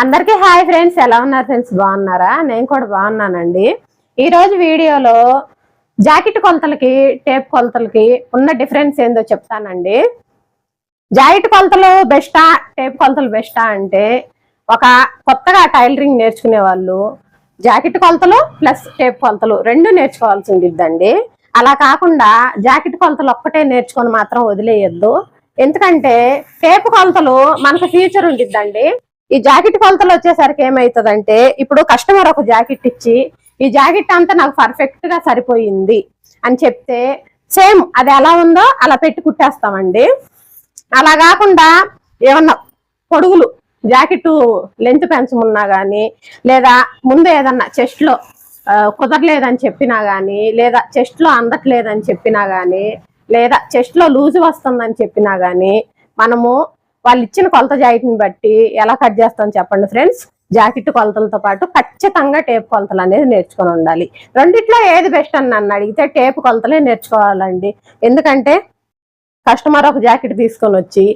అందరికీ hi friends ఎలా ఉన్నారు ఫ్రెండ్స్? బాగున్నారా? నేను కూడా బాగున్నానండి. ఈరోజు వీడియోలో జాకెట్ కొలతలకి టేప్ కొలతలకి ఉన్న డిఫరెన్స్ ఏందో చెప్తానండి. జాకెట్ కొలతలు బెస్టా టేప్ కొలతలు బెస్టా అంటే ఒక కొత్తగా టైలరింగ్ నేర్చుకునే వాళ్ళు జాకెట్ కొలతలు ప్లస్ టేప్ కొలతలు రెండు నేర్చుకోవాల్సి ఉండిద్దండి. అలా కాకుండా జాకెట్ కొలతలు ఒక్కటే నేర్చుకొని మాత్రం వదిలేయద్దు. ఎందుకంటే టేప్ కొలతలు మనకు ఫ్యూచర్ ఉండిద్దండి. ఈ జాకెట్ కొలతలు వచ్చేసరికి ఏమవుతుందంటే ఇప్పుడు కస్టమర్ ఒక జాకెట్ ఇచ్చి ఈ జాకెట్ అంతా నాకు పర్ఫెక్ట్గా సరిపోయింది అని చెప్తే సేమ్ అది ఎలా ఉందో అలా పెట్టి కుట్టేస్తామండి. అలా కాకుండా ఏమన్నా పొడుగులు జాకెట్ లెంత్ పెంచమున్నా కానీ లేదా ముందు ఏదన్నా చెస్ట్లో కుదరలేదని చెప్పినా కానీ లేదా చెస్ట్లో అందట్లేదని చెప్పినా కానీ లేదా చెస్ట్లో లూజ్ వస్తుందని చెప్పినా కానీ మనము వాళ్ళు ఇచ్చిన కొలత జాకెట్ని బట్టి ఎలా కట్ చేస్తాం చెప్పండి ఫ్రెండ్స్? జాకెట్ కొలతలతో పాటు ఖచ్చితంగా టేప్ కొలతలు అనేది నేర్చుకొని ఉండాలి. రెండిట్లో ఏది బెస్ట్ అని నన్ను అడిగితే టేప్ కొలతలే నేర్చుకోవాలండి. ఎందుకంటే కస్టమర్ ఒక జాకెట్ తీసుకొని వచ్చి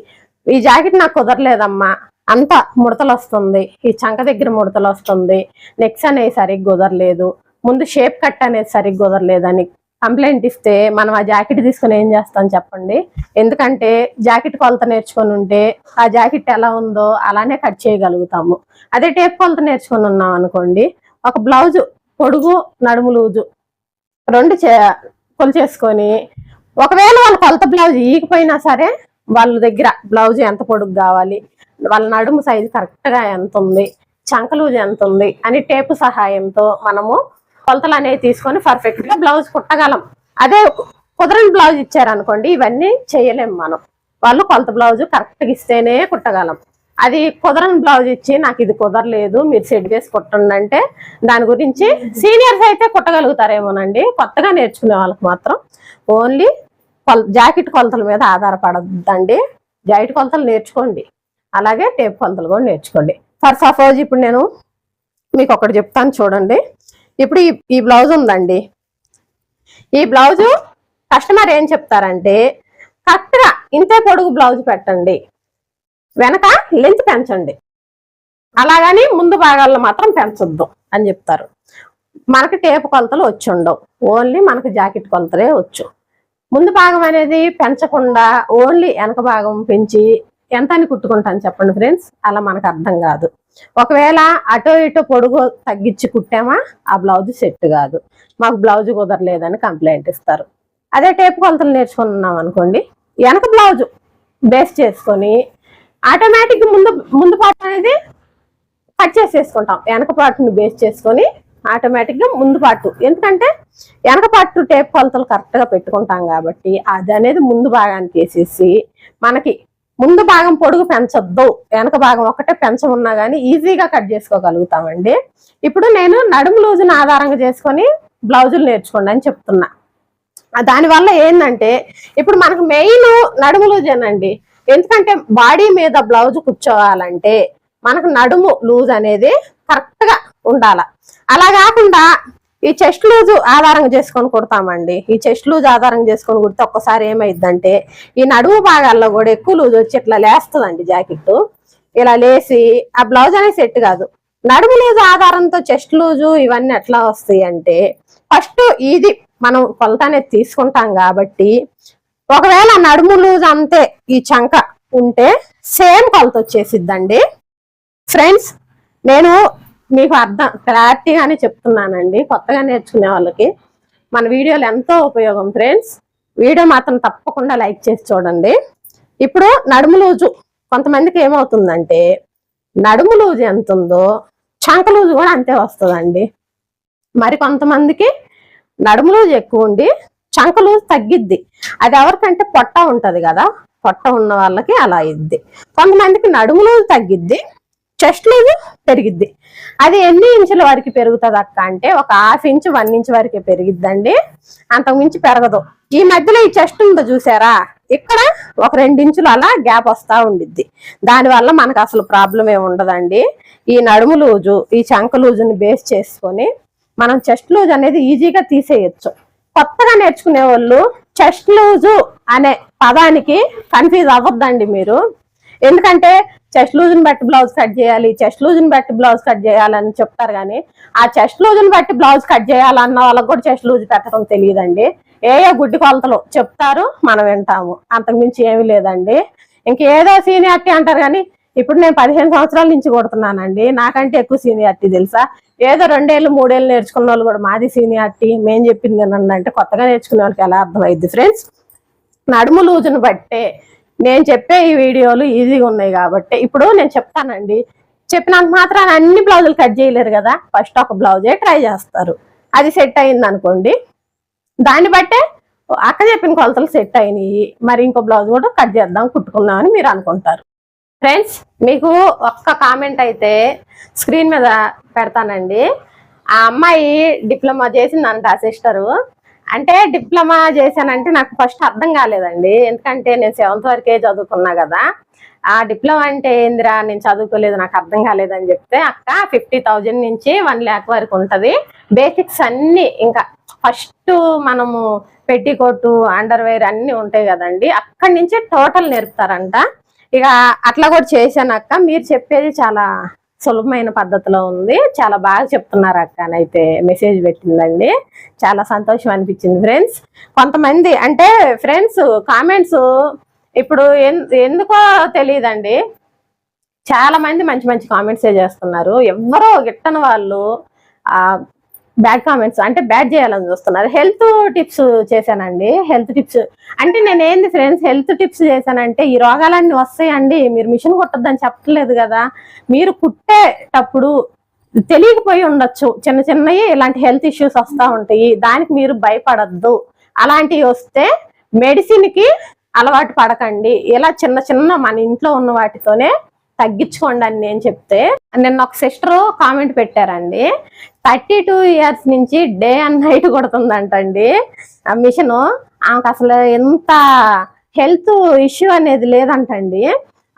ఈ జాకెట్ నాకు కుదరలేదమ్మా అంత ముడతలు వస్తుంది ఈ చంక దగ్గర ముడతలు వస్తుంది నెక్స్ అనేది సరిగ్గా కుదరలేదు ముందు షేప్ కట్ అనేది సరిగ్గా కుదరలేదని కంప్లైంట్ ఇస్తే మనం ఆ జాకెట్ తీసుకొని ఏం చేస్తాం చెప్పండి? ఎందుకంటే జాకెట్ కొలత నేర్చుకొని ఉంటే ఆ జాకెట్ ఎలా ఉందో అలానే కట్ చేయగలుగుతాము. అదే టేప్ కొలత నేర్చుకొని ఉన్నాం అనుకోండి ఒక బ్లౌజ్ పొడుగు నడుము లూజు రెండు చే- కొలిచేసుకొని ఒకవేళ వాళ్ళ కొలత బ్లౌజ్ ఈగిపోయినా సరే వాళ్ళ దగ్గర బ్లౌజ్ ఎంత పొడుగు కావాలి వాళ్ళ నడుము సైజు కరెక్ట్గా ఎంత ఉంది చంక లూజ్ ఎంత ఉంది అని టేపు సహాయంతో మనము కొలతలు అనేవి తీసుకొని పర్ఫెక్ట్గా బ్లౌజ్ కుట్టగలం. అదే కుదరని బ్లౌజ్ ఇచ్చారనుకోండి ఇవన్నీ చేయలేం మనం. వాళ్ళు కొలత బ్లౌజ్ కరెక్ట్గా ఇస్తేనే కుట్టగలం. అది కుదరని బ్లౌజ్ ఇచ్చి నాకు ఇది కుదరలేదు మీరు సెట్ చేసి కుట్టండి అంటే దాని గురించి సీనియర్స్ అయితే కుట్టగలుగుతారేమోనండి. కొత్తగా నేర్చుకునే వాళ్ళకి మాత్రం ఓన్లీ కొల జాకెట్ కొలతల మీద ఆధారపడద్దండి. జాకెట్ కొలతలు నేర్చుకోండి. అలాగే టేప్ కొలతలు కూడా నేర్చుకోండి. ఫర్ సపోజ్ ఇప్పుడు నేను మీకు ఒకటి చెప్తాను చూడండి. ఇప్పుడు ఈ బ్లౌజ్ ఉందండి. ఈ బ్లౌజు కస్టమర్ ఏం చెప్తారంటే కరెక్ట్గా ఇంతే పొడుగు బ్లౌజ్ పెట్టండి. వెనక లెంత్ పెంచండి. అలాగని ముందు భాగాల్లో మాత్రం పెంచొద్దు అని చెప్తారు. మనకి టేపు కొలతలు వచ్చి ఉండవు. ఓన్లీ మనకి జాకెట్ కొలతలే వచ్చు. ముందు భాగం అనేది పెంచకుండా ఓన్లీ వెనక భాగం పెంచి ఎంత అని కుట్టుకుంటాను చెప్పండి ఫ్రెండ్స్ అలా మనకు అర్థం కాదు. ఒకవేళ అటో ఇటో పొడుగు తగ్గించి కుట్టామా ఆ బ్లౌజ్ సెట్ కాదు. మాకు బ్లౌజ్ కుదరలేదని కంప్లైంట్ ఇస్తారు. అదే టేప్ కొలతలు నేర్చుకున్నాం అనుకోండి వెనక బ్లౌజ్ బేస్ చేసుకొని ఆటోమేటిక్ ముందు ముందు పార్ట్ అనేది కట్ చేసేసుకుంటాం. వెనక పార్ట్ని బేస్ చేసుకొని ఆటోమేటిక్గా ముందు పార్ట్ ఎందుకంటే వెనక పార్ట్ టేప్ కొలతలు కరెక్ట్గా పెట్టుకుంటాం కాబట్టి అది అనేది ముందు భాగానికి వేసేసి మనకి ముందు భాగం పొడుగు పెంచొద్దు. వెనక భాగం ఒకటే పెంచమున్నా కానీ ఈజీగా కట్ చేసుకోగలుగుతామండి. ఇప్పుడు నేను నడుము లూజుని ఆధారంగా చేసుకొని బ్లౌజులు నేర్చుకోండి అని చెప్తున్నా. దానివల్ల ఏంటంటే ఇప్పుడు మనకు మెయిన్ నడుము లూజేనండి ఎందుకంటే బాడీ మీద బ్లౌజ్ కూర్చోవాలంటే మనకు నడుము లూజ్ అనేది కరెక్ట్గా ఉండాల. అలా కాకుండా ఈ చెస్ట్ లూజ్ ఆధారంగా చేసుకొని కుడతామండి. ఈ చెస్ట్ లూజ్ ఆధారంగా చేసుకొని కుడితే ఒక్కసారి ఏమైందంటే ఈ నడుము భాగాల్లో కూడా ఎక్కువ లూజ్ వచ్చి ఇట్లా లేస్తుందండి జాకెట్ ఇలా లేసి ఆ బ్లౌజ్ అనేది సెట్ కాదు. నడుము లూజ్ ఆధారంతో చెస్ట్ లూజు ఇవన్నీ ఎట్లా వస్తాయి అంటే ఫస్ట్ ఇది మనం కొలత అనేది తీసుకుంటాం కాబట్టి ఒకవేళ నడుము లూజ్ అంతే ఈ చంక ఉంటే సేమ్ కొలత వచ్చేసిద్దండి. ఫ్రెండ్స్ నేను మీకు అర్థం క్లారిటీగానే చెప్తున్నానండి. కొత్తగా నేర్చుకునే వాళ్ళకి మన వీడియోలు ఎంతో ఉపయోగం ఫ్రెండ్స్. వీడియో మాత్రం తప్పకుండా లైక్ చేసి చూడండి. ఇప్పుడు నడుము లూజు. కొంతమందికి ఏమవుతుందంటే నడుము లూజు ఎంత ఉందో చంక లూజు కూడా అంతే వస్తుందండి. మరి కొంతమందికి నడుము లూజు ఎక్కువ ఉండి చంక లూజు తగ్గిద్ది. అది ఎవరికంటే పొట్ట ఉంటుంది కదా పొట్ట ఉన్న వాళ్ళకి అలా ఇద్ది కొంతమందికి నడుము లూజు తగ్గిద్ది. చెస్ట్ లూజు పెరిగిద్ది. అది ఎన్ని ఇంచుల వరకు పెరుగుతుంది అక్క అంటే ఒక హాఫ్ ఇంచ్ వన్ ఇంచ్ వరకే పెరిగిద్దండి. అంతకుమించి పెరగదు. ఈ మధ్యలో ఈ చెస్ట్ ఉందో చూసారా? ఇక్కడ ఒక రెండు ఇంచులు అలా గ్యాప్ వస్తా ఉండిద్ది. దానివల్ల మనకు అసలు ప్రాబ్లం ఏమి ఉండదండి. ఈ నడుము లూజు ఈ చంక లూజుని బేస్ చేసుకొని మనం చెస్ట్ లూజ్ అనేది ఈజీగా తీసేయచ్చు. కొత్తగా నేర్చుకునే వాళ్ళు చెస్ట్ లూజు అనే పదానికి కన్ఫ్యూజ్ అవ్వద్దండి మీరు. ఎందుకంటే చెస్ట్ లూజ్ని బట్టి బ్లౌజ్ కట్ చేయాలి చెస్ట్ లూజ్ని బట్టి బ్లౌజ్ కట్ చేయాలని చెప్తారు కానీ ఆ చెస్ట్ లూజ్ని బట్టి బ్లౌజ్ కట్ చేయాలన్న వాళ్ళకి కూడా చెస్ట్ లూజ్ పెట్టడం తెలియదండి. ఏ ఏ గుడ్డి కొలతలు చెప్తారు మనం వింటాము. అంతకుమించి ఏమీ లేదండి. ఇంకేదో సీనియారిటీ అంటారు కానీ ఇప్పుడు నేను పదిహేను సంవత్సరాల నుంచి కొడుతున్నానండి. నాకంటే ఎక్కువ సీనియారిటీ తెలుసా? ఏదో రెండేళ్ళు మూడేళ్ళు నేర్చుకున్న వాళ్ళు కూడా మాది సీనియారిటీ. మేం చెప్పింది అంటే కొత్తగా నేర్చుకునే వాళ్ళకి ఎలా అర్థమైంది ఫ్రెండ్స్ నడుము లూజును బట్టే నేను చెప్పే ఈ వీడియోలు ఈజీగా ఉన్నాయి కాబట్టి ఇప్పుడు నేను చెప్తానండి. చెప్పినంత మాత్రం అన్ని బ్లౌజులు కట్ చేయలేరు కదా. ఫస్ట్ ఒక బ్లౌజే ట్రై చేస్తారు. అది సెట్ అయింది అనుకోండి దాన్ని బట్టే అక్క చెప్పిన కొలతలు సెట్ అయినాయి. మరి ఇంకో బ్లౌజ్ కూడా కట్ చేద్దాం కుట్టుకుందామని మీరు అనుకుంటారు. ఫ్రెండ్స్ మీకు ఒక్క కామెంట్ అయితే స్క్రీన్ మీద పెడతానండి. ఆ అమ్మాయి డిప్లొమా చేసిందంట సిస్టరు. అంటే డిప్లొమా చేశానంటే నాకు ఫస్ట్ అర్థం కాలేదండి. ఎందుకంటే నేను సెవెంత్ వరకే చదువుకున్నా కదా. ఆ డిప్లొమా అంటే ఏందిరా నేను చదువుకోలేదు నాకు అర్థం కాలేదని చెప్తే అక్క ఫిఫ్టీ థౌజండ్ నుంచి వన్ ల్యాక్ వరకు ఉంటుంది. బేసిక్స్ అన్ని ఇంకా ఫస్ట్ మనము పెట్టికోటు అండర్ వేర్ అన్ని ఉంటాయి కదండి. అక్కడి నుంచే టోటల్ నేర్పుతారంట. ఇక అట్లా కూడా చేశాను అక్క. మీరు చెప్పేది చాలా సులభమైన పద్ధతిలో ఉంది. చాలా బాగా చెప్తున్నారు అక్క అయితే మెసేజ్ పెట్టిందండి. చాలా సంతోషం అనిపించింది ఫ్రెండ్స్. కొంతమంది అంటే ఫ్రెండ్స్ కామెంట్స్ ఇప్పుడు ఎందుకో తెలియదండి. చాలా మంది మంచి మంచి కామెంట్సే చేస్తున్నారు. ఎవరో గిట్టని వాళ్ళు బ్యాడ్ కామెంట్స్ అంటే బ్యాడ్ చేయాలని చూస్తున్నారు. హెల్త్ టిప్స్ చేశానండి హెల్త్ టిప్స్ అంటే నేను ఏంది ఫ్రెండ్స్ హెల్త్ టిప్స్ చేశానంటే ఈ రోగాలన్నీ వస్తాయండి మీరు మిషన్ కుట్టద్దని చెప్పట్లేదు కదా. మీరు కుట్టేటప్పుడు తెలియకపోయి ఉండొచ్చు. చిన్న చిన్నవి ఇలాంటి హెల్త్ ఇష్యూస్ వస్తూ ఉంటాయి దానికి మీరు భయపడద్దు. అలాంటివి వస్తే మెడిసిన్కి అలవాటు పడకండి. ఇలా చిన్న చిన్న మన ఇంట్లో ఉన్న వాటితోనే తగ్గించుకోండి అని నేను చెప్తే. నిన్న ఒక సిస్టర్ కామెంట్ పెట్టారండి. థర్టీ టూ ఇయర్స్ నుంచి డే అండ్ నైట్ కొడుతుందంటండి ఆ మిషన్. ఆమెకు అసలు ఎంత హెల్త్ ఇష్యూ అనేది లేదంటండి.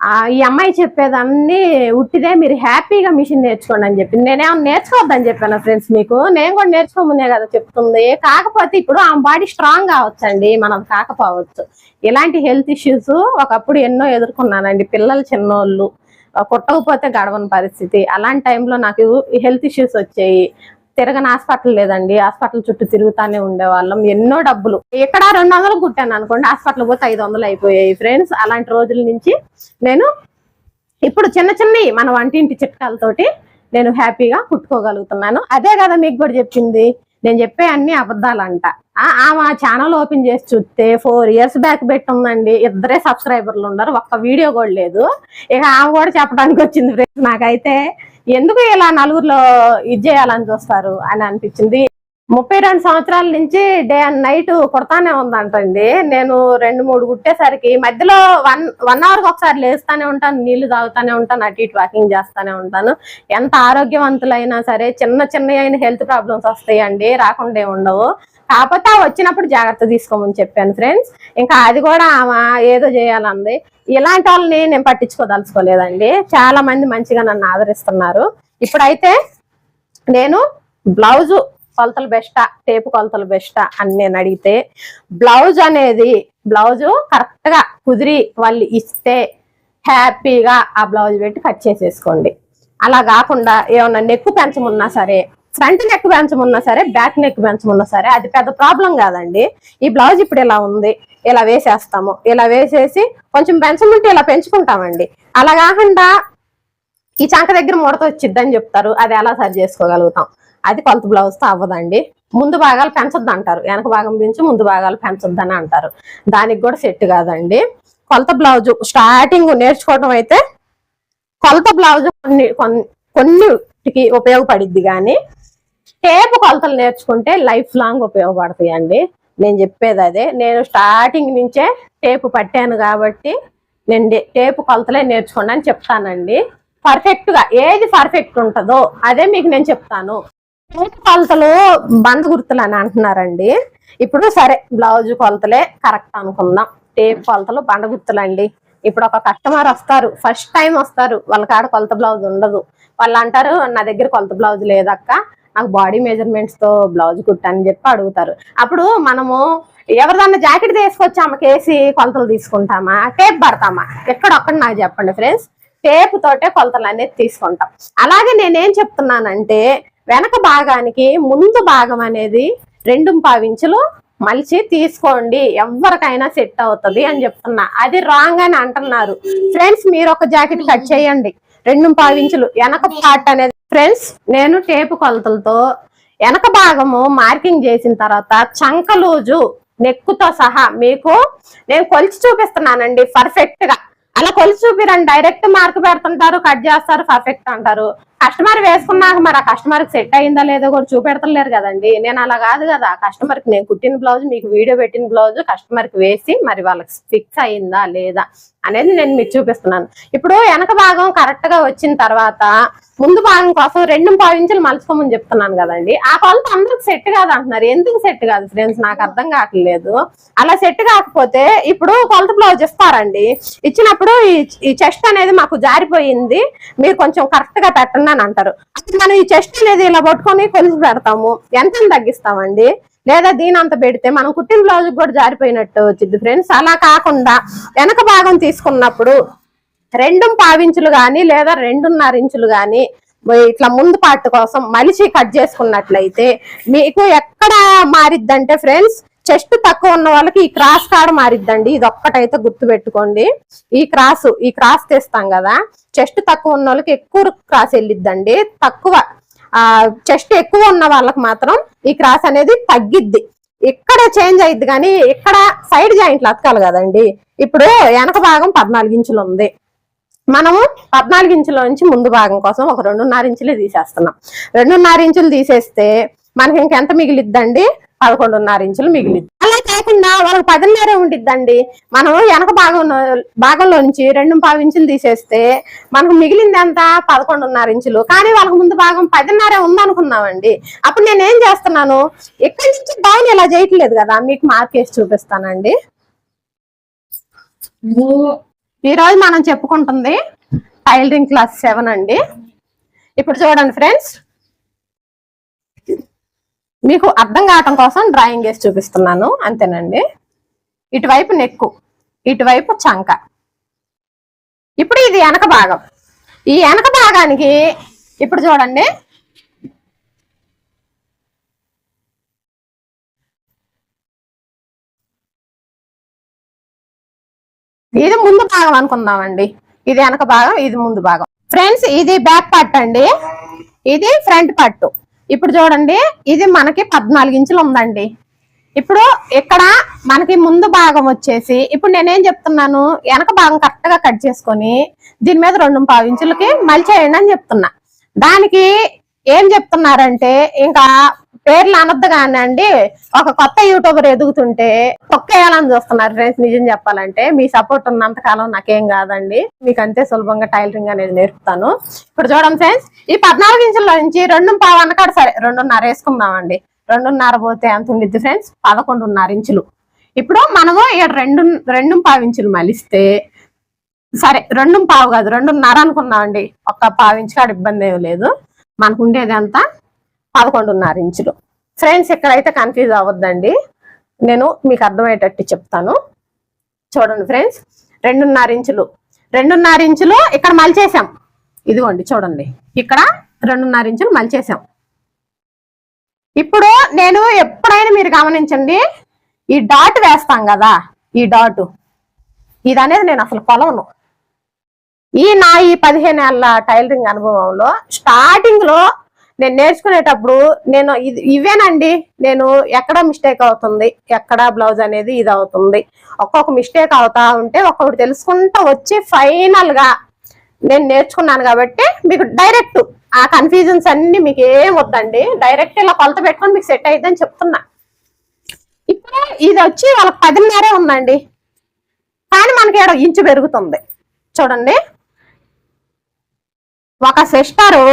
ఆ ఈ అమ్మాయి చెప్పేదన్నీ ఉట్టిదే మీరు హ్యాపీగా మిషన్ నేర్చుకోండి అని చెప్పింది నేనేమో నేర్చుకోవద్దని చెప్పాను ఫ్రెండ్స్ మీకు. నేను కూడా నేర్చుకోమునే కదా చెప్తుంది. కాకపోతే ఇప్పుడు ఆమె బాడీ స్ట్రాంగ్ కావచ్చండి మనం కాకపోవచ్చు. ఇలాంటి హెల్త్ ఇష్యూస్ ఒకప్పుడు ఎన్నో ఎదుర్కొన్నానండి. పిల్లలు చిన్నోళ్ళు. కుట్టకపోతే గడవని పరిస్థితి. అలాంటి టైంలో నాకు హెల్త్ ఇష్యూస్ వచ్చాయి. తిరగని హాస్పిటల్ లేదండి. హాస్పిటల్ చుట్టూ తిరుగుతానే ఉండేవాళ్ళం. ఎన్నో డబ్బులు. ఎక్కడ రెండు వందలు కుట్టాను అనుకోండి. హాస్పిటల్ పోతే ఐదు వందలు అయిపోయాయి ఫ్రెండ్స్. అలాంటి రోజుల నుంచి నేను ఇప్పుడు చిన్న చిన్నవి మన వంటింటి చిట్కాలతోటి నేను హ్యాపీగా కుట్టుకోగలుగుతున్నాను. అదే కదా మీకు కూడా చెప్పింది. నేను చెప్పే అన్ని అబద్ధాలంట. ఆ, ఆమె ఛానల్ ఓపెన్ చేసి చూస్తే ఫోర్ ఇయర్స్ బ్యాక్ పెట్టి ఉందండి ఇద్దరే సబ్స్క్రైబర్లు ఉన్నారు. ఒక్క వీడియో కూడా లేదు. ఇక ఆమె కూడా చెప్పడానికి వచ్చింది ఫ్రెండ్స్ నాకైతే ఎందుకు ఇలా నలుగురిలో ఇది చేయాలని చూస్తారు అని అనిపించింది. ముప్పై రెండు సంవత్సరాల నుంచి డే అండ్ నైట్ కుడతానే ఉందంటండి. నేను రెండు మూడు కుట్టేసరికి మధ్యలో వన్ వన్ అవర్కి ఒకసారి లేస్తానే ఉంటాను నీళ్ళు తాగుతానే ఉంటాను అటు ఇటు వాకింగ్ చేస్తానే ఉంటాను. ఎంత ఆరోగ్యవంతులైనా సరే చిన్న చిన్న అయిన హెల్త్ ప్రాబ్లమ్స్ వస్తాయండి రాకుండా ఏం ఉండవు. కాకపోతే వచ్చినప్పుడు జాగ్రత్త తీసుకోమని చెప్పాను ఫ్రెండ్స్. ఇంకా అది కూడా ఆమె ఏదో చేయాలంది. ఇలాంటి వాళ్ళని నేను పట్టించుకోదలుచుకోలేదండి. చాలా మంది మంచిగా నన్ను ఆదరిస్తున్నారు. ఇప్పుడైతే నేను బ్లౌజు కొలతలు బెస్టా టేపు కొలతలు బెస్టా అని నేను అడిగితే బ్లౌజ్ అనేది బ్లౌజ్ కరెక్ట్గా కుదిరి వాళ్ళు ఇస్తే హ్యాపీగా ఆ బ్లౌజ్ పెట్టి కట్ చేసేసుకోండి. అలా కాకుండా ఏమన్నా నెక్కు పెంచమున్నా సరే ఫ్రంట్ నెక్ పెంచమున్నా సరే బ్యాక్ నెక్ పెంచమున్నా సరే అది పెద్ద ప్రాబ్లం కాదండి. ఈ బ్లౌజ్ ఇప్పుడు ఇలా ఉంది? ఇలా వేసేస్తాము? ఇలా వేసేసి కొంచెం పెంచమంటే ఇలా పెంచుకుంటామండి. అలా కాకుండా ఈ చంక దగ్గర ముడత వచ్చిద్దని చెప్తారు. అది ఎలా సరి చేసుకోగలుగుతాం? అది కొలత బ్లౌజ్తో అవ్వదండి. ముందు భాగాలు పెంచొద్దు అంటారు. వెనక భాగం పెంచి ముందు భాగాలు పెంచొద్దని అంటారు. దానికి కూడా సెట్ కాదండి. కొలత బ్లౌజ్ స్టార్టింగ్ నేర్చుకోవడం అయితే కొలత బ్లౌజ్ కొన్ని కొన్- కొన్నిటికి ఉపయోగపడిద్ది కానీ టేపు కొలతలు నేర్చుకుంటే లైఫ్ లాంగ్ ఉపయోగపడతాయి అండి నేను చెప్పేది అదే. నేను స్టార్టింగ్ నుంచే టేపు పట్టాను కాబట్టి నేను టేపు కొలతలే నేర్చుకోండి అని చెప్తానండి. పర్ఫెక్ట్గా ఏది పర్ఫెక్ట్ ఉంటుందో అదే మీకు నేను చెప్తాను. టేపు కొలతలు బంద గుర్తులు అని అంటున్నారండి. ఇప్పుడు సరే బ్లౌజ్ కొలతలే కరెక్ట్ అనుకుందాం. టేప్ కొలతలు బండ గుర్తులు అండి ఇప్పుడు ఒక కస్టమర్ వస్తారు ఫస్ట్ టైం వస్తారు వాళ్ళ కాడ కొలత బ్లౌజ్ ఉండదు. వాళ్ళు అంటారు నా దగ్గర కొలత బ్లౌజ్ లేదక్క నాకు బాడీ మెజర్మెంట్స్తో బ్లౌజ్ కుట్టని చెప్పి అడుగుతారు. అప్పుడు మనము ఎవరిదన్నా జాకెట్ తీసుకొచ్చి ఆమెకేసి కొలతలు తీసుకుంటామా? టేప్ పడతామా? ఎక్కడ నాకు చెప్పండి ఫ్రెండ్స్. టేప్ తోటే కొలతలు అనేది తీసుకుంటాం. అలాగే నేనేం చెప్తున్నానంటే వెనక భాగానికి ముందు భాగం అనేది రెండు పావించులు మలిచి తీసుకోండి. ఎవరికైనా సెట్ అవుతుంది అని చెప్తున్నా. అది రాంగ్ అని అంటున్నారు. ఫ్రెండ్స్ మీరు ఒక జాకెట్ కట్ చేయండి. రెండు పావించులు. వెనక పార్ట్ అనేది ఫ్రెండ్స్ నేను టేపు కొలతలతో వెనక భాగము మార్కింగ్ చేసిన తర్వాత చంక లూజు నెక్కుతో సహా మీకు నేను కొలిచి చూపిస్తున్నానండి పర్ఫెక్ట్గా. అలా కొలిచి చూపిరండి. డైరెక్ట్ మార్క్ పెడుతుంటారు కట్ చేస్తారు పర్ఫెక్ట్ అంటారు. కస్టమర్ వేసుకున్నాక మరి ఆ కస్టమర్కి సెట్ అయిందా లేదో కూడా చూపెడతలేరు కదండి. నేను అలా కాదు కదా. కస్టమర్కి నేను కుట్టిన బ్లౌజ్ మీకు వీడియో పెట్టిన బ్లౌజ్ కస్టమర్కి వేసి మరి వాళ్ళకి ఫిక్స్ అయిందా లేదా అనేది నేను మీకు చూపిస్తున్నాను. ఇప్పుడు వెనక భాగం కరెక్ట్గా వచ్చిన తర్వాత ముందు భాగం కోసం రెండు పావించులు మలుచుకోమని చెప్తున్నాను కదండి. ఆ కొలత అందరికి సెట్ కాదు అంటున్నారు. ఎందుకు సెట్ కాదు ఫ్రెండ్స్? నాకు అర్థం కావట్లేదు. అలా సెట్ కాకపోతే ఇప్పుడు కొలత బ్లౌజ్ ఇస్తారండి. ఇచ్చినప్పుడు ఈ- ఈ చెస్ట్ అనేది మాకు జారిపోయింది. మీరు కొంచెం కరెక్ట్గా పెట్టండి అని అంటారు. మనం ఈ చెస్ట్ అనేది ఇలా పట్టుకొని కొలిసి పెడతాము. ఎంత తగ్గిస్తామండి? లేదా దీని అంత పెడితే మనం కుట్టిన బ్లౌజ్ కూడా జారిపోయినట్టు వచ్చింది ఫ్రెండ్స్. అలా కాకుండా వెనక భాగం తీసుకున్నప్పుడు రెండు పావించులు గాని లేదా రెండున్నర ఇంచులు గాని ఇట్లా ముందు పార్ట్ కోసం మలిచి కట్ చేసుకున్నట్లయితే మీకు ఎక్కడ మారిద్దంటే ఫ్రెండ్స్ చెస్ట్ తక్కువ ఉన్న వాళ్ళకి ఈ క్రాస్ కాడ మారిద్దండి. ఇది ఒక్కటైతే గుర్తు పెట్టుకోండి. ఈ క్రాస్ ఈ క్రాస్ తెస్తాం కదా. చెస్ట్ తక్కువ ఉన్న వాళ్ళకి ఎక్కువ క్రాస్ వెళ్ళిద్దండి. తక్కువ ఆ చెస్ట్ ఎక్కువ ఉన్న వాళ్ళకి మాత్రం ఈ క్రాస్ అనేది తగ్గిద్ది. ఇక్కడ చేంజ్ అయింది కానీ ఇక్కడ సైడ్ జాయింట్లు అతకాలి కదండి. ఇప్పుడు వెనక భాగం పద్నాలుగు ఇంచులు ఉంది. మనము పద్నాలుగు ఇంచుల నుంచి ముందు భాగం కోసం ఒక రెండున్నర ఇంచులే తీసేస్తున్నాం. రెండున్నర ఇంచులు తీసేస్తే మనకి ఇంకెంత మిగిలిద్దండి? పదకొండున్నర ఇంచులు మిగిలిద్ది అలా కాకుండా వాళ్ళకి పదిన్నరే ఉండిద్దండి. మనం వెనక భాగం భాగంలో నుంచి రెండు పావు ఇంచులు తీసేస్తే మనకు మిగిలింది ఎంత పదకొండున్నర ఇంచులు. కానీ వాళ్ళకి ముందు భాగం పదిన్నరే ఉందనుకున్నామండి. అప్పుడు నేను ఏం చేస్తున్నాను? ఇక్కడి నుంచి డౌన్ ఇలా చేయట్లేదు కదా? మీకు మార్కేసి చూపిస్తానండి. ఈ రోజు మనం చెప్పుకుంటుంది టైలరింగ్ క్లాస్ సెవెన్ అండి. ఇప్పుడు చూడండి ఫ్రెండ్స్ మీకు అర్థం కావటం కోసం డ్రాయింగ్ వేసి చూపిస్తున్నాను అంతేనండి. ఇటువైపు నెక్కు ఇటువైపు చంక. ఇప్పుడు ఇది వెనక భాగం. ఈ వెనక భాగానికి ఇప్పుడు చూడండి. ఇది ముందు భాగం అనుకుందామండి. ఇది వెనక భాగం ఇది ముందు భాగం. ఫ్రెండ్స్ ఇది బ్యాక్ పార్ట్ అండి. ఇది ఫ్రంట్ పట్టు ఇప్పుడు చూడండి ఇది మనకి పద్నాలుగు ఇంచులు ఉందండి. ఇప్పుడు ఇక్కడ మనకి ముందు భాగం వచ్చేసి ఇప్పుడు నేనేం చెప్తున్నాను వెనక భాగం కరెక్ట్గా కట్ చేసుకొని దీని మీద రెండు పావు ఇంచులకి మలిచేయండి అని చెప్తున్నా. దానికి ఏం చెప్తున్నారంటే ఇంకా పేర్లు అనొద్దు కానండి. ఒక కొత్త యూట్యూబర్ ఎదుగుతుంటే తొక్కేయాలని చూస్తున్నారు ఫ్రెండ్స్ నిజం చెప్పాలంటే. మీ సపోర్ట్ ఉన్నంత కాలం నాకేం కాదండి. మీకు అంతే సులభంగా టైలరింగ్ అనేది నేర్పుతాను. ఇప్పుడు చూడండి ఫ్రెండ్స్ ఈ పద్నాలుగు ఇంచుల నుంచి రెండు పావు అన్నకాడ సరే రెండున్నర వేసుకుందామండి. రెండున్నర పోతే ఎంత ఉండిద్ది ఫ్రెండ్స్? పదకొండున్నర ఇంచులు. ఇప్పుడు మనము ఇక్కడ రెండు రెండు పావు ఇంచులు మలిస్తే సరే రెండు పావు కాదు రెండున్నర అనుకున్నామండి ఒక్క పావు ఇంచు కాడ ఇబ్బంది ఏమి లేదు. మనకు ఉండేది అంతా పదకొండున్నర ఇంచులు. ఫ్రెండ్స్ ఎక్కడైతే కన్ఫ్యూజ్ అవ్వద్దండి. నేను మీకు అర్థమయ్యేటట్టు చెప్తాను. చూడండి ఫ్రెండ్స్ రెండున్నర ఇంచులు. రెండున్నర ఇంచులు ఇక్కడ మలిచేసాం. ఇదిగోండి చూడండి. ఇక్కడ రెండున్నర ఇంచులు మలిచేసాం. ఇప్పుడు నేను ఎప్పుడైనా మీరు గమనించండి ఈ డాట్ వేస్తాం కదా ఈ డాటు ఇది అనేది నేను అసలు కొలవను. ఈ నా ఈ పదిహేను ఏళ్ళ టైలరింగ్ అనుభవంలో స్టార్టింగ్లో నేను నేర్చుకునేటప్పుడు నేను ఇది ఇవేనండి. నేను ఎక్కడ మిస్టేక్ అవుతుంది? ఎక్కడ బ్లౌజ్ అనేది ఇది అవుతుంది? ఒక్కొక్క మిస్టేక్ అవుతా ఉంటే ఒక్కొక్కటి తెలుసుకుంటూ వచ్చి ఫైనల్గా నేను నేర్చుకున్నాను కాబట్టి మీకు డైరెక్ట్ ఆ కన్ఫ్యూజన్స్ అన్ని మీకు ఏం వద్దండి. డైరెక్ట్ ఇలా కొలత పెట్టుకొని మీకు సెట్ అయిద్దని చెప్తున్నా. ఇప్పుడు ఇది వచ్చి వాళ్ళకి పదిన్నరే ఉందండి. కానీ మనకి ఏడో ఇంచు పెరుగుతుంది. చూడండి. ఒక సిస్టరు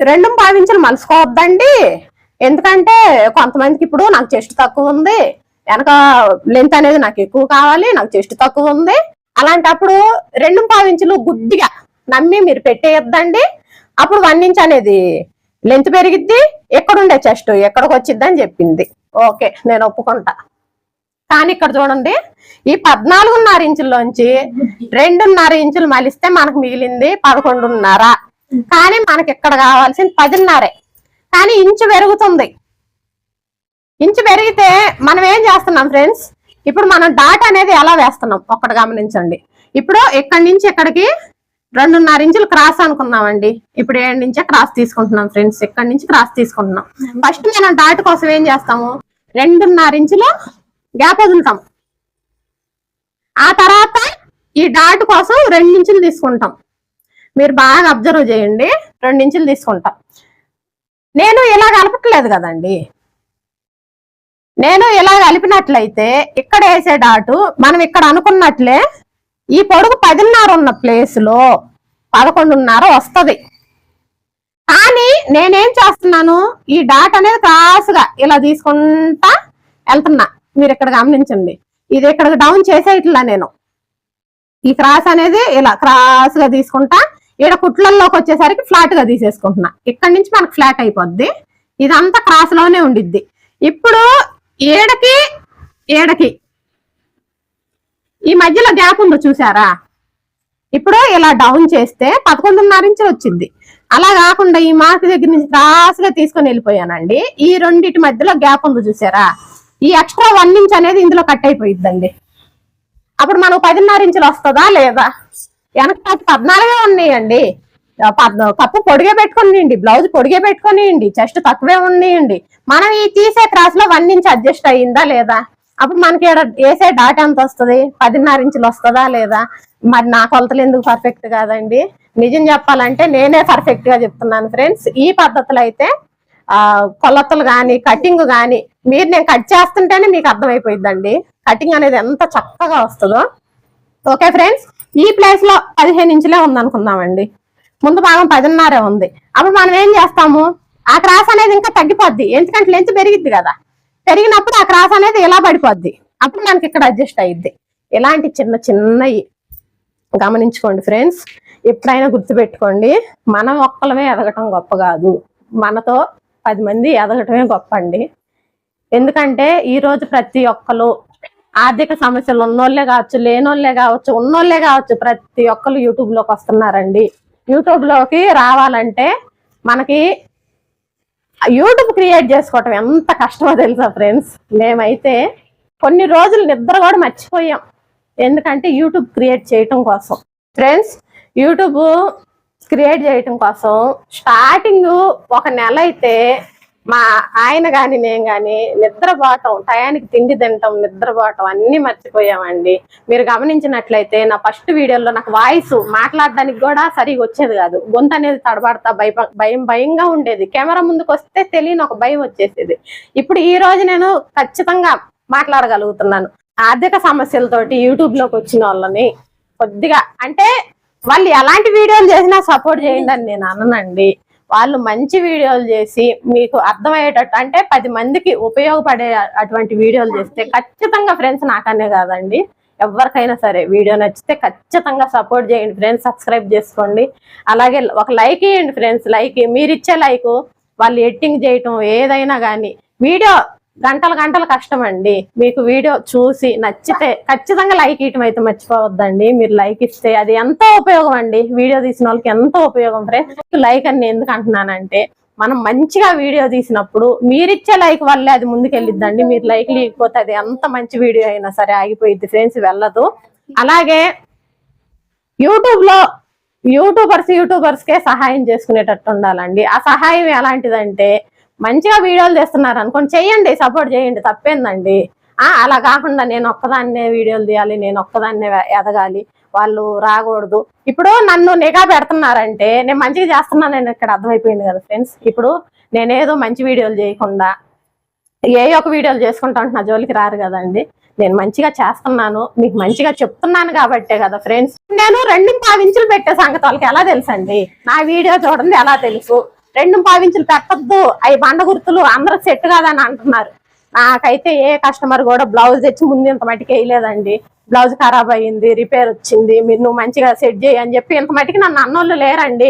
రెండు పావించులు మలుసుకోవద్దండి ఎందుకంటే కొంతమందికి ఇప్పుడు నాకు చెస్ట్ తక్కువ ఉంది. వెనక లెంత్ అనేది నాకు ఎక్కువ కావాలి నాకు చెస్ట్ తక్కువ ఉంది. అలాంటప్పుడు రెండు పావించులు గుద్దిగా నమ్మి మీరు పెట్టేయద్దండి. అప్పుడు వన్ ఇంచ్ అనేది లెంత్ పెరిగిద్ది ఎక్కడుండే చెస్ట్ ఎక్కడికి వచ్చిద్ది అని చెప్పింది. ఓకే నేను ఒప్పుకుంటా. కానీ ఇక్కడ చూడండి ఈ పద్నాలుగున్నర ఇంచుల్లోంచి రెండున్నర ఇంచులు మలిస్తే మనకు మిగిలింది పదకొండున్నర. కానీ మనకి ఇక్కడ కావాల్సింది పదిన్నరే. కానీ ఇంచు పెరుగుతుంది. ఇంచు పెరిగితే మనం ఏం చేస్తున్నాం ఫ్రెండ్స్? ఇప్పుడు మనం డాట్ అనేది ఎలా వేస్తున్నాం? ఒక్కటి గమనించండి. ఇప్పుడు ఇక్కడి నుంచి ఇక్కడికి రెండున్నర ఇంచులు క్రాస్ అనుకున్నామండి ఇప్పుడు ఏడు నుంచే క్రాస్ తీసుకుంటున్నాం ఫ్రెండ్స్. ఇక్కడి నుంచి క్రాస్ తీసుకుంటున్నాం. ఫస్ట్ మనం డాట్ కోసం ఏం చేస్తాము? రెండున్నర ఇంచులు గ్యాప్ వదులుతాం. ఆ తర్వాత ఈ డాట్ కోసం రెండు ఇంచులు తీసుకుంటాం. మీరు బాగా అబ్జర్వ్ చేయండి. రెండు ఇంచులు తీసుకుంటాం. నేను ఇలా కలపట్లేదు కదండి. నేను ఇలా కలిపినట్లయితే ఇక్కడ వేసే డాటు మనం ఇక్కడ అనుకున్నట్లే ఈ పొడుగు పదిన్నర ఉన్న ప్లేస్లో పదకొండున్నర వస్తుంది. కానీ నేనేం చేస్తున్నాను? ఈ డాట్ అనేది క్రాస్గా ఇలా తీసుకుంటా వెళ్తున్నా. మీరు ఇక్కడ గమనించండి. ఇది ఇక్కడ డౌన్ చేసేట్లా నేను. ఈ క్రాస్ అనేది ఇలా క్రాస్గా తీసుకుంటా ఈడ కుట్లల్లోకి వచ్చేసరికి ఫ్లాట్గా తీసేసుకుంటున్నా. ఇక్కడ నుంచి మనకు ఫ్లాట్ అయిపోద్ది. ఇదంతా క్రాస్లోనే ఉండిద్ది. ఇప్పుడు ఏడకి ఏడకి. ఈ మధ్యలో గ్యాప్ ఉందో చూసారా? ఇప్పుడు ఇలా డౌన్ చేస్తే పదకొండున్నర ఇంచులు వచ్చింది. అలా కాకుండా ఈ మార్క్ దగ్గర నుంచి క్రాస్గా తీసుకొని వెళ్ళిపోయానండి. ఈ రెండిటి మధ్యలో గ్యాప్ ఉందో చూసారా? ఈ ఎక్స్ట్రా వన్ ఇంచ్ అనేది ఇందులో కట్ అయిపోయిద్దండి. అప్పుడు మనకు పదిన్నర ఇంచులు వస్తుందా లేదా? వెనక పద్నాలుగే ఉన్నాయండి. కప్పు పొడిగే పెట్టుకునియండి. బ్లౌజ్ పొడిగే పెట్టుకునియండి. చెస్ట్ తక్కువే ఉన్నాయండి. మనం ఈ తీసే క్రాస్లో వన్ ఇంచ్ అడ్జస్ట్ అయ్యిందా లేదా? అప్పుడు మనకి వేసే డాట్ ఎంత వస్తుంది? పదిన్నర ఇంచులు వస్తుందా లేదా? మరి నా కొలతలు ఎందుకు పర్ఫెక్ట్ కాదండి? నిజం చెప్పాలంటే నేనే పర్ఫెక్ట్గా చెప్తున్నాను ఫ్రెండ్స్ ఈ పద్ధతులు అయితే ఆ కొలతలు కానీ కటింగ్ కానీ మీరు నేను కట్ చేస్తుంటేనే మీకు అర్థమైపోయిందండి కటింగ్ అనేది ఎంత చక్కగా వస్తుందో. ఓకే ఫ్రెండ్స్ ఈ ప్లేస్లో పదిహేను ఇంచులే ఉందనుకుందామండి. ముందు భాగం పదిన్నరే ఉంది. అప్పుడు మనం ఏం చేస్తాము? ఆ క్రాస్ అనేది ఇంకా తగ్గిపోద్ది. ఎందుకంటే లెంత్ పెరిగిద్ది కదా. పెరిగినప్పుడు ఆ క్రాస్ అనేది ఇలా పడిపోద్ది. అప్పుడు మనకి ఇక్కడ అడ్జస్ట్ అయ్యిద్ది ఇలాంటి చిన్న చిన్నవి గమనించుకోండి ఫ్రెండ్స్ ఎప్పుడైనా గుర్తుపెట్టుకోండి మనం ఒక్కలమే ఎదగటం గొప్ప కాదు. మనతో పది మంది ఎదగటమే గొప్ప అండి. ఎందుకంటే ఈ రోజు ప్రతి ఒక్కరు ఆర్థిక సమస్యలు ఉన్నోళ్ళే కావచ్చు లేనోళ్ళే కావచ్చు ఉన్నోళ్ళే కావచ్చు ప్రతి ఒక్కరు యూట్యూబ్లోకి వస్తున్నారండి. యూట్యూబ్లోకి రావాలంటే మనకి యూట్యూబ్ క్రియేట్ చేసుకోవటం ఎంత కష్టమో తెలుసా ఫ్రెండ్స్ మేమైతే కొన్ని రోజులు నిద్ర కూడా మర్చిపోయాం. ఎందుకంటే యూట్యూబ్ క్రియేట్ చేయటం కోసం. ఫ్రెండ్స్ యూట్యూబ్ క్రియేట్ చేయటం కోసం స్టార్టింగ్ ఒక నెల అయితే మా ఆయన కానీ నేను కానీ నిద్రపోవటం టయానికి తిండి తినటం నిద్రపోవటం అన్ని మర్చిపోయామండి. మీరు గమనించినట్లయితే నా ఫస్ట్ వీడియోలో నాకు వాయిస్ మాట్లాడడానికి కూడా సరిగా వచ్చేది కాదు. గొంత అనేది తడబడతా భయ భయం భయంగా ఉండేది. కెమెరా ముందుకు వస్తే తెలియని ఒక భయం వచ్చేసేది. ఇప్పుడు ఈ రోజు నేను ఖచ్చితంగా మాట్లాడగలుగుతున్నాను. ఆర్థిక సమస్యలతోటి యూట్యూబ్లోకి వచ్చిన వాళ్ళని కొద్దిగా అంటే వాళ్ళు ఎలాంటి వీడియోలు చేసినా సపోర్ట్ చేయండి అని నేను అననండి. వాళ్ళు మంచి వీడియోలు చేసి మీకు అర్థమయ్యేటట్టు అంటే పది మందికి ఉపయోగపడే అటువంటి వీడియోలు చేస్తే ఖచ్చితంగా ఫ్రెండ్స్ నాకనే కాదండి. ఎవరికైనా సరే వీడియో నచ్చితే ఖచ్చితంగా సపోర్ట్ చేయండి. ఫ్రెండ్స్ సబ్స్క్రైబ్ చేసుకోండి. అలాగే ఒక లైక్ ఇవ్వండి ఫ్రెండ్స్ లైక్ మీరు ఇచ్చే లైక్ వాళ్ళు ఎడిటింగ్ చేయటం ఏదైనా కానీ వీడియో గంటల గంటలు కష్టం అండి మీకు వీడియో చూసి నచ్చితే ఖచ్చితంగా లైక్ ఇవ్వటం అయితే మర్చిపోవద్దండి. మీరు లైక్ ఇస్తే అది ఎంతో ఉపయోగం అండి. వీడియో తీసిన వాళ్ళకి ఎంతో ఉపయోగం ఫ్రెండ్స్. లైక్ అని ఎందుకు అంటున్నానంటే మనం మంచిగా వీడియో తీసినప్పుడు మీరిచ్చే లైక్ వల్లే అది ముందుకెళ్ళిద్దండి. మీరు లైక్ లేకపోతే అది ఎంత మంచి వీడియో అయినా సరే ఆగిపోయింది ఫ్రెండ్స్ వెళ్ళదు. అలాగే యూట్యూబ్లో యూట్యూబర్స్ యూట్యూబర్స్ కే సహాయం చేసుకునేటట్టు ఉండాలండి. ఆ సహాయం ఎలాంటిదంటే మంచిగా వీడియోలు తీస్తున్నారు అనుకోండి చెయ్యండి సపోర్ట్ చేయండి తప్పేందండి. ఆ అలా కాకుండా నేను ఒక్కదాన్నే వీడియోలు తీయాలి నేను ఒక్కదాన్నే ఎదగాలి వాళ్ళు రాకూడదు. ఇప్పుడు నన్ను నిఘా పెడుతున్నారంటే నేను మంచిగా చేస్తున్నానని ఇక్కడ అర్థమైపోయింది కదా ఫ్రెండ్స్ ఇప్పుడు నేనేదో మంచి వీడియోలు చేయకుండా ఏ ఒక వీడియోలు చేసుకుంటా నా జోలికి రారు కదండి. నేను మంచిగా చేస్తున్నాను మీకు మంచిగా చెప్తున్నాను కాబట్టే కదా ఫ్రెండ్స్ నేను రెండు పావించులు పెట్టే సంగతి వాళ్ళకి ఎలా తెలుసండి? నా వీడియో చూడండి ఎలా తెలుసు? రెండు పావించులు పెట్టద్దు. అవి బండ గుర్తులు అందరూ సెట్ కాదని అంటున్నారు. నాకైతే ఏ కస్టమర్ కూడా బ్లౌజ్ తెచ్చి ముందు ఇంత మటుకు వేయలేదండి. బ్లౌజ్ ఖరాబ్ అయ్యింది రిపేర్ వచ్చింది మీరు నువ్వు మంచిగా సెట్ చేయి అని చెప్పి ఇంత మట్టికి నన్ను అన్నోళ్ళు లేరండి.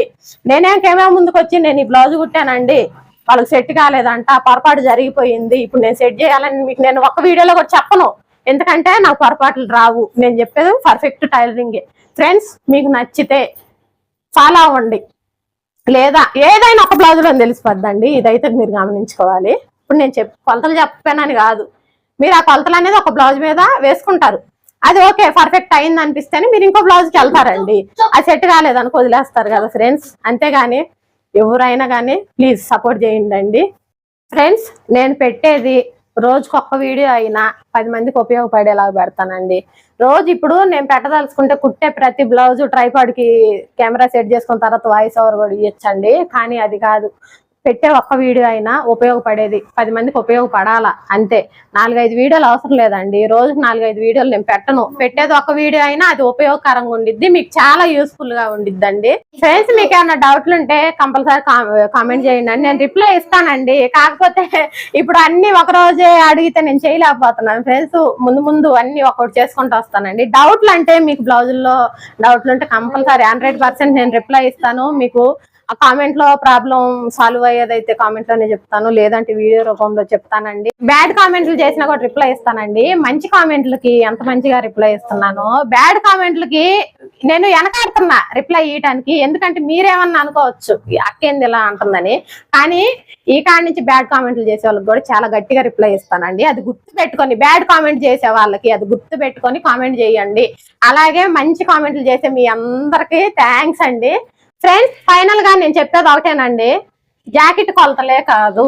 నేనేం కెమెరా ముందుకు వచ్చి నేను ఈ బ్లౌజ్ కుట్టానండి. వాళ్ళకి సెట్ కాలేదంట పొరపాటు జరిగిపోయింది. ఇప్పుడు నేను సెట్ చేయాలని మీకు నేను ఒక వీడియోలో కూడా చెప్పను. ఎందుకంటే నాకు పొరపాట్లు రావు. నేను చెప్పేది పర్ఫెక్ట్ టైలరింగే ఫ్రెండ్స్ మీకు నచ్చితే ఫాలో అవ్వండి. లేదా ఏదైనా ఒక బ్లౌజ్ అని తెలిసిపోద్దండి ఇదైతే మీరు గమనించుకోవాలి. ఇప్పుడు నేను చెప్ కొలతలు చెప్పానని కాదు. మీరు ఆ కొలతలు అనేది ఒక బ్లౌజ్ మీద వేసుకుంటారు. అది ఓకే పర్ఫెక్ట్ అయింది అనిపిస్తేనే మీరు ఇంకో బ్లౌజ్కి వెళ్తారండి. అది సెట్ కాలేదనుకో వదిలేస్తారు కదా ఫ్రెండ్స్. అంతేగాని ఎవరైనా కానీ ప్లీజ్ సపోర్ట్ చేయండి ఫ్రెండ్స్ నేను పెట్టేది రోజుకు ఒక్క వీడియో అయినా పది మందికి ఉపయోగపడేలా పెడతానండి. రోజు ఇప్పుడు నేను పెట్టదలుచుకుంటే కుట్టే ప్రతి బ్లౌజ్ ట్రైపాడ్కి కెమెరా సెట్ చేసుకున్న తర్వాత వాయిస్ ఓవర్ కూడా ఇవ్వచ్చండి కానీ అది కాదు. పెట్టే ఒక్క వీడియో అయినా ఉపయోగపడేది. పది మందికి ఉపయోగపడాలా? అంతే. నాలుగైదు వీడియోలు అవసరం లేదండి. రోజుకి నాలుగైదు వీడియోలు నేను పెట్టను. పెట్టేది ఒక వీడియో అయినా అది ఉపయోగకరంగా ఉండిద్ది. మీకు చాలా యూస్ఫుల్గా ఉండిద్దండి. ఫ్రెండ్స్ మీకు ఏమైనా డౌట్లు ఉంటే కంపల్సరీ కామెంట్ చేయండి. అండి నేను రిప్లై ఇస్తానండి. కాకపోతే ఇప్పుడు అన్ని ఒక రోజే అడిగితే నేను చేయలేకపోతున్నాను. ఫ్రెండ్స్ ముందు ముందు అన్ని ఒకటి చేసుకుంటూ వస్తానండి. డౌట్లు అంటే మీకు బ్లౌజుల్లో డౌట్లు ఉంటే కంపల్సరీ హండ్రెడ్ పర్సెంట్ నేను రిప్లై ఇస్తాను. మీకు ఆ కామెంట్లో ప్రాబ్లం సాల్వ్ అయ్యేదైతే కామెంట్లోనే చెప్తాను. లేదంటే వీడియో రూపంలో చెప్తానండి. బ్యాడ్ కామెంట్లు చేసినా కూడా రిప్లై ఇస్తానండి. మంచి కామెంట్లకి ఎంత మంచిగా రిప్లై ఇస్తున్నాను బ్యాడ్ కామెంట్లకి నేను వెనకాడుతున్నా రిప్లై ఇవ్వడానికి ఎందుకంటే మీరేమన్నా అనుకోవచ్చు అక్కేంది ఇలా అంటుందని. కానీ ఈ కాడ నుంచి బ్యాడ్ కామెంట్లు చేసే వాళ్ళకి కూడా చాలా గట్టిగా రిప్లై ఇస్తానండి. అది గుర్తు పెట్టుకొని బ్యాడ్ కామెంట్ చేసే వాళ్ళకి అది గుర్తు పెట్టుకొని కామెంట్ చేయండి. అలాగే మంచి కామెంట్లు చేసే మీ అందరికి థ్యాంక్స్ అండి. ఫ్రెండ్స్ ఫైనల్గా నేను చెప్పేది ఒకటేనండి. జాకెట్ కొలతలే కాదు.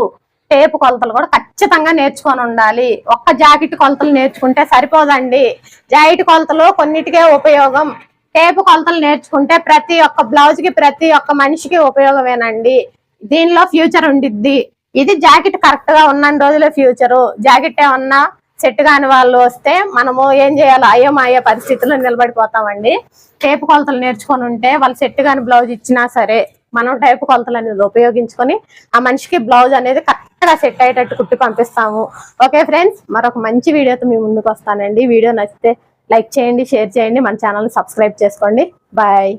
టేపు కొలతలు కూడా ఖచ్చితంగా నేర్చుకొని ఉండాలి. ఒక్క జాకెట్ కొలతలు నేర్చుకుంటే సరిపోదండి. జాకెట్ కొలతలు కొన్నిటికే ఉపయోగం. టేపు కొలతలు నేర్చుకుంటే ప్రతి ఒక్క బ్లౌజ్కి ప్రతి ఒక్క మనిషికి ఉపయోగమేనండి. దీనిలో ఫ్యూచర్ ఉండిద్ది. ఇది జాకెట్ కరెక్ట్గా ఉన్న రోజులే ఫ్యూచరు జాకెట్ ఏమన్నా సెట్ కాని వాళ్ళు వస్తే మనము ఏం చేయాలి? అయ్యే పరిస్థితుల్లో నిలబడిపోతామండి. టేపు కొలతలు నేర్చుకొని ఉంటే వాళ్ళు సెట్ కాని బ్లౌజ్ ఇచ్చినా సరే మనం టైపు కొలతలు అనేది ఉపయోగించుకొని ఆ మనిషికి బ్లౌజ్ అనేది కరెక్ట్గా సెట్ అయ్యేటట్టు కుట్టి పంపిస్తాము. ఓకే ఫ్రెండ్స్ మరొక మంచి వీడియోతో మీ ముందుకు వస్తానండి. వీడియో నచ్చితే లైక్ చేయండి షేర్ చేయండి మన ఛానల్ సబ్స్క్రైబ్ చేసుకోండి. బాయ్.